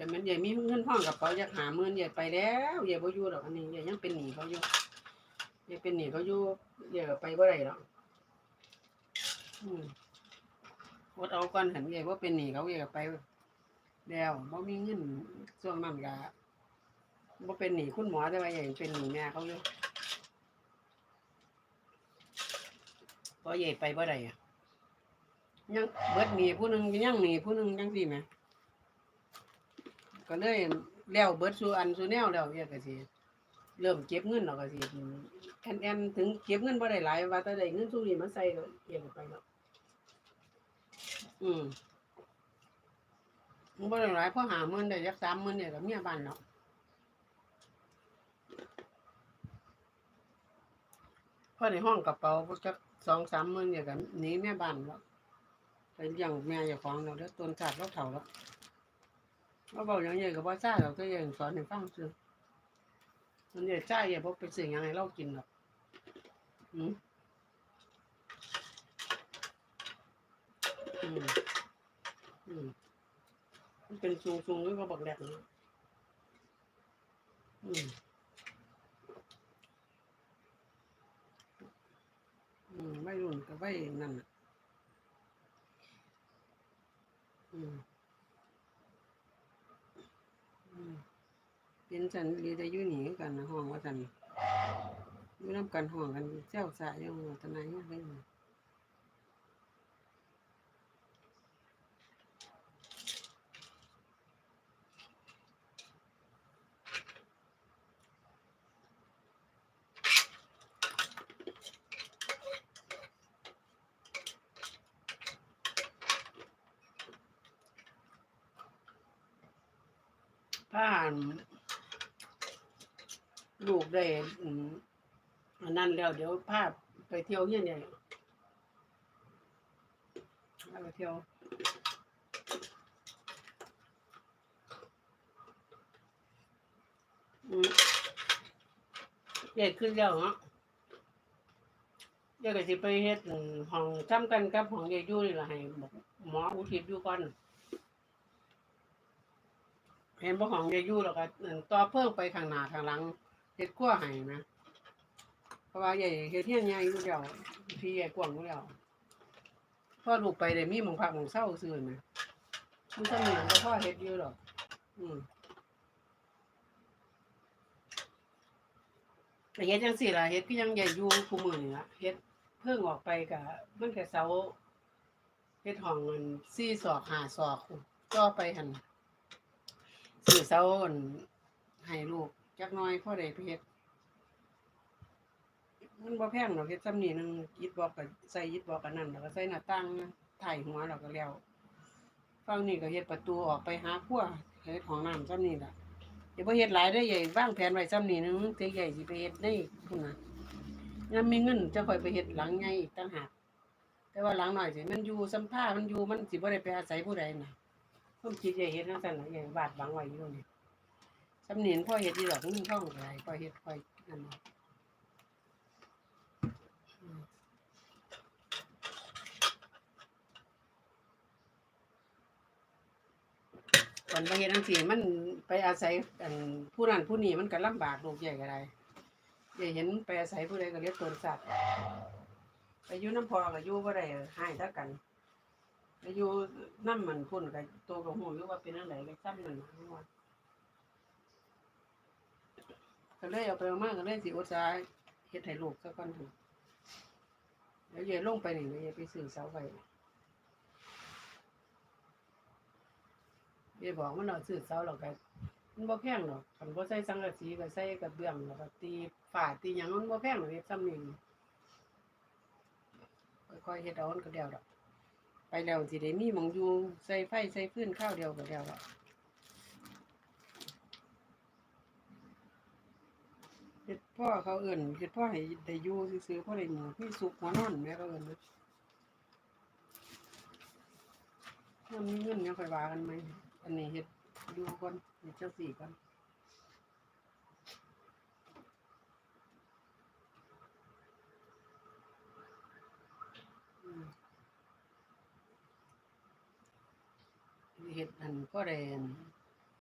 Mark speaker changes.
Speaker 1: แต่มันใหญ่มีเงินห้องกับเขาอยากหาเงินใหญ่ไปแล้วใหญ่บ่อยู่ดอกอันนี้ใหญ่ยังเป็นหนี้เขาอยู่ใหญ่เป็นหนี้เขาอยู่ใหญ่ไปบ่ได้หรอกอืมอดเอาก่อนหันใหญ่ว่าเป็นหนี้เขาใหญ่ไปแล้วบ่มีเงินช่วงนั้นก็บ่เป็นหนี้คุณหมอแต่ว่าใหญ่เป็นหนี้แม่เขาอยู่เพราะใหญ่ไปบ่ได้อะยังเบิดหนีผู้หนึ่งยังหนีผู้หนึ่งจังซี่แหม ก็เลยแล้วเบิดสูอันสูแนวแล้วเนี่ยก็สิเริ่มเก็บเงินแล้วก็สิแอนแอนถึงเก็บเงินบ่ได้หลายว่าแต่ได้เงินสู่นี้มาใส่ก็เอียงไปแล้วอืมมันบ่ได้หลายพอหาหมื่นได้จัก30,000เนี่ยก็เมียบ้านแล้วพอในห้องกระเป๋าจัก2-3หมื่นเนี่ยก็หนีแม่บ้านแล้วไปเลี้ยงแม่เจ้าของแล้วเด้อต้นชาติเราเฒ่าแล้ว ว่าบอกอย่างเงี้ยกับว่าจ้าเราก็ยังสอนให้ฟังซื้อมันเนี่ยจ้าอย่าบอกไปสิ่งย่างไรเรากินหรอกอืมอืมอืมมันเป็นซุงซุงๆด้วยก็บอกแหลกนะอืมอืมไม่รุ่นก็ไม่นั่นน่ะอืม อืม เป็นสันรีได้อยู่หนีกันนะห้องว่าสันยู่น้ำกันห้องกันเจ้าสายยังว่าตะไนยังไงผ่าน ลูกได้อันนั้นแล้วเดี๋ยวพาพไปเที่ยวเนี่ยเนี่ยไปเที่ยวอืมใหญ่ขึ้นแล้วเนาะเดี๋ยวก็สิไปเฮ็ดห้องซ้ำกันกับห้องใหญ่อยู่นี่ล่ะให้หมออุทิศอยู่ก่อนเห็นบ่ของยายยู่แล้วก็อั่นต่อเพิ่มไปข้างหน้าข้างหลัง เฮ็ดกลัวให้นะเพราะว่าใหญ่เฮ็ดเฮียนใหญ่อยู่แล้วที่ใหญ่กว้างอยู่แล้วพอลูกไปได้มีหมองพักหมองเศร้าซื่อนะมันจะมีบ่พอเฮ็ดอยู่หรอก อืมแต่เฮ็ดจังซี่ล่ะเฮ็ดคือยังใหญ่อยู่คู่มื้อนี่ล่ะเฮ็ดเพิ่งออกไปก็มันก็เสาเฮ็ดห้องมัน4ศอก5ศอกต่อไปหั่นสื่อเสาอั่นให้ลูก จักน้อยพ่อได้ไปเฮ็ดมันบ่แพงดอกเฮ็ดซ้ำนี่นึงยิดบอกก็ใส่ยิดบอกกันนั่นแล้วก็ใส่หน้าต่างถ่ายหัวแล้วก็แล้วฝั่งนี้ก็เฮ็ดประตูออกไปหาครัวเฮ็ดห้องน้ำซ้ำนี่ล่ะอย่าบ่เฮ็ดหลายเด้ใหญ่วางแผนไว้ซ้ำนี่นึงแต่ใหญ่สิไปเฮ็ดได้พุ่นน่ะยามมีเงินจะค่อยไปเฮ็ดหลังใหญ่อีกต่างหากแต่ว่าหลังหน้อยสิมันอยู่สัมภามันอยู่มันสิบ่ได้ไปอาศัยผู้ใดน่ะผมคิดใหญ่เฮ็ดจังซั่นน่ะใหญ่บาดบังไว้อยู่นี่ สำเนียนพ่อเฮ็ดอีดอกมันท่องหลายพ่อเฮ็ดพ่อนั่นน่ะอืมก่อนไปเฮ็ดจังซี่มันไปอาศัยอันผู้นั้นผู้นี้มันก็ลำบากลูกใหญ่ก็ได้ใหญ่เห็นไปอาศัยผู้ใดก็เรียกตนสัตว์ไปยู่น้ำพอก็อยู่บ่ได้ให้เท่ากันไปยู่น้ำมันพุ่นกับตัวกับหูยู่ว่าเป็นอะไรก็ซ้ำนั่นน่ะทั้งวัน ก็เลยเอาไปเอามากก็เลยสิอุตส่าห์เฮ็ดให้ลูกซะก่อนเถอะแล้วอย่ลงไปนี่นะอย่ไปซื้อเสาไฟอย่บอกมันเอาซื้อเสาหรอกก็มันบ่แพงหรอกคันบ่ใส่สังกะสีก็ใส่กระเบื้องแล้วก็ตีฝาตีหยังมันบ่แพงหรอกเฮ็ดซ้ำนี่ค่อยๆเฮ็ดเอามันก็เดียวดอกไปแล้วสิได้มีหมองอยู่ใส่ไฟใส่พื้นข้าวเดียวก็แล้วอะ เฮ็ดพ่อเขาเอิ่นเฮ็ดพ่อให้ได้อยู่ซื่อๆพ่อได้หมูพี่สุกหัวนอนแม่ก็เอิ่นนะถ้ามีเงินยังค่อยว่ากันไหมอันนี้เฮ็ดอยู่ก่อนเฮ็ดเจังซี่ก่อนเฮ็ดอันก็ได้อัน